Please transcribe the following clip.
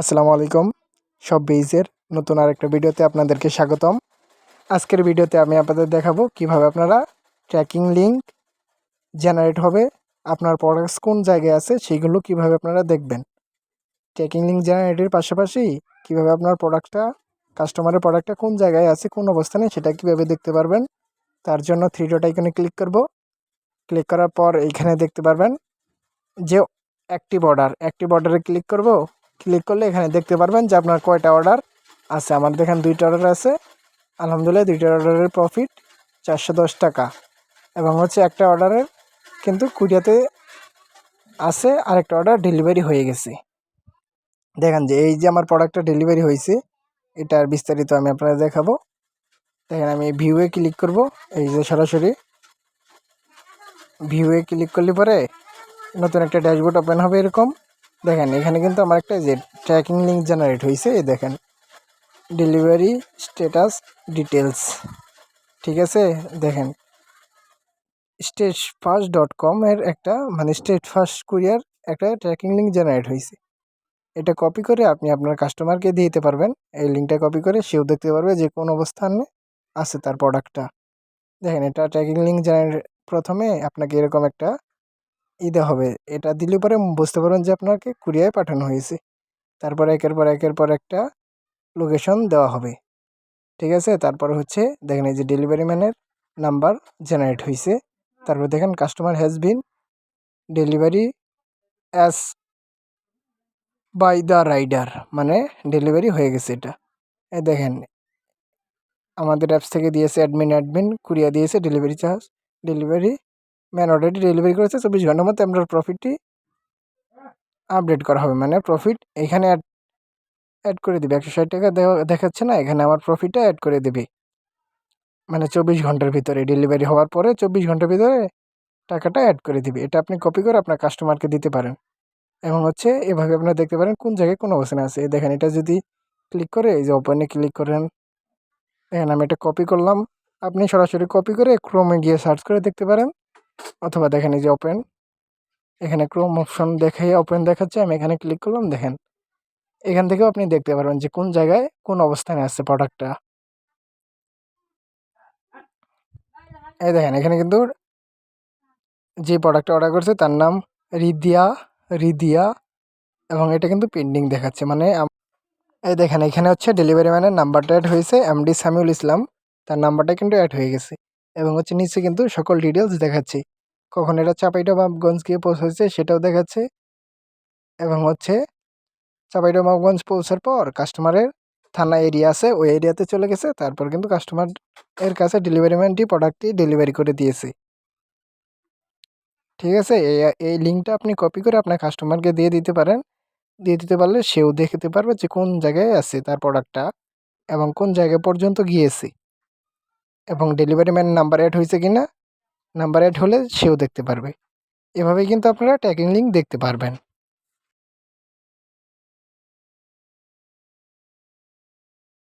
আসসালামু আলাইকুম। সব বেইজের নতুন আরেকটা ভিডিওতে আপনাদেরকে স্বাগতম। আজকের ভিডিওতে আমি আপনাদের দেখাবো কীভাবে আপনারা ট্র্যাকিং লিঙ্ক জেনারেট হবে, আপনার প্রোডাক্টস কোন জায়গায় আছে সেগুলো কীভাবে আপনারা দেখবেন। ট্র্যাকিং লিঙ্ক জেনারেটের পাশাপাশি কীভাবে আপনার প্রোডাক্টটা, কাস্টমারের প্রোডাক্টটা কোন জায়গায় আছে, কোন অবস্থানে সেটা কীভাবে দেখতে পারবেন, তার জন্য থ্রি ডট আইকনে ক্লিক করব। ক্লিক করার পর এইখানে দেখতে পারবেন যে অ্যাক্টিভ অর্ডার, অ্যাক্টিভ অর্ডারে ক্লিক করব। ক্লিক করলে এখানে দেখতে পারবেন যে আপনার কয়টা অর্ডার আছে। আমার দেখেন দুইটা অর্ডার আছে। আলহামদুলিল্লাহ দুইটা অর্ডারের প্রফিট চারশো দশ টাকা। এবং হচ্ছে একটা অর্ডারের কিন্তু কুড়িয়াতে আছে, আরেকটা অর্ডার ডেলিভারি হয়ে গেছে। দেখেন যে এই যে আমার প্রোডাক্টটা ডেলিভারি হয়েছে, এটার বিস্তারিত আমি আপনাদের দেখাবো। দেখেন আমি ভিউয়ে ক্লিক করব। এই যে সরাসরি ভিউয়ে ক্লিক করলে পরে নতুন একটা ড্যাশবোর্ড ওপেন হবে এরকম। দেখেন, এখানে কিন্তু আমার একটা যে ট্র্যাকিং লিঙ্ক জেনারেট হয়েছে এই দেখেন। ডেলিভারি স্ট্যাটাস ডিটেলস ঠিক আছে? দেখেন স্টেট ফার্স্ট ডট কম এর একটা মানে স্টেট ফার্স্ট কুরিয়ার একটা ট্র্যাকিং লিঙ্ক জেনারেট হয়েছে এটা কপি করে আপনি আপনার কাস্টমারকে দিয়ে দিতে পারবেন। এই লিঙ্কটা কপি করে সেও দেখতে পারবে যে কোন অবস্থানে আছে তার প্রোডাক্টটা দেখেন, এটা ট্র্যাকিং লিঙ্ক জেনারেট প্রথমে আপনাকে এরকম একটা ঈদে হবে। এটা দিলে পরে বুঝতে পারবেন যে আপনাকে কুরিয়ায় পাঠানো হয়েছে। তারপর একের পর একের পর একটা লোকেশন দেওয়া হবে। ঠিক আছে? তারপর হচ্ছে দেখেন এই যে ডেলিভারি ম্যানের নাম্বার জেনারেট হয়েছে। তারপর দেখেন customer has been delivery as by the rider মানে ডেলিভারি হয়ে গেছে এটা। এই দেখেন, আমাদের অ্যাপস থেকে দিয়েছে অ্যাডমিন অ্যাডমিন কুরিয়া দিয়েছে delivery charge delivery man already delivery করেছে, চব্বিশ ঘণ্টার মধ্যে আপনার প্রফিটটি আপডেট করা হবে। মানে প্রফিট এখানে অ্যাড অ্যাড করে দিবে। একশো ষাট টাকা দেখাচ্ছে না, এখানে আমার প্রফিটটা অ্যাড করে দেবে। মানে চব্বিশ ঘণ্টার ভিতরে ডেলিভারি হওয়ার পরে চব্বিশ ঘণ্টার ভিতরে টাকাটা অ্যাড করে দিবে। এটা আপনি কপি করে আপনার কাস্টমারকে দিতে পারেন। এবং হচ্ছে এভাবে আপনারা দেখতে পারেন কোন জায়গায় কোন অবস্থানে আছে। দেখেন, এটা যদি ক্লিক করে, এই যে ওপেনে ক্লিক করেন দেখেন আমি এটা কপি করলাম। আপনি সরাসরি কপি করে ক্রোমে গিয়ে সার্চ করে দেখতে পারেন। অথবা দেখেন এই যে ওপেন এখানে ক্রোম অপশন দেখে ওপেন দেখাচ্ছে, আমি এখানে ক্লিক করলাম, দেখেন। এখান থেকেও আপনি দেখতে পারবেন যে কোন জায়গায় কোন অবস্থানে আছে প্রোডাক্টটা এই দেখেন, এখানে কিন্তু যে প্রোডাক্টটা অর্ডার করছে তার নাম রিদিয়া রিদিয়া এবং এটা কিন্তু পেন্ডিং দেখাচ্ছে। মানে এই দেখেন, এখানে হচ্ছে ডেলিভারি ম্যানের নাম্বারটা অ্যাড হয়েছে এমডি সামিউল ইসলাম তার নাম্বারটা কিন্তু অ্যাড হয়ে গেছে। এবং হচ্ছে নিচে কিন্তু সকল ডিটেলস দেখাচ্ছে। কখন এটা চাপাইটাবাবগঞ্জ গিয়ে পৌঁছেছে সেটাও দেখাচ্ছে। এবং হচ্ছে চাপাইটাবাবগঞ্জ পৌঁছার পর কাস্টমারের থানা এরিয়া আছে, ওই এরিয়াতে চলে গেছে, তারপর কিন্তু কাস্টমার এর কাছে ডেলিভারি ম্যানটি প্রোডাক্টটি ডেলিভারি করে দিয়েছে। ঠিক আছে? এই এই লিঙ্কটা আপনি কপি করে আপনার কাস্টমারকে দিয়ে দিতে পারেন। দিয়ে দিতে পারলে সেও দেখতে পারবে যে কোন জায়গায় আছে তার প্রোডাক্টটা এবং কোন জায়গা পর্যন্ত গিয়েছে। এবং ডেলিভারি ম্যান নাম্বার অ্যাড হয়েছে কি না নাম্বার অ্যাড হলে সেও দেখতে পারবে। এভাবেই কিন্তু আপনারা ট্র্যাকিং লিঙ্ক দেখতে পারবেন।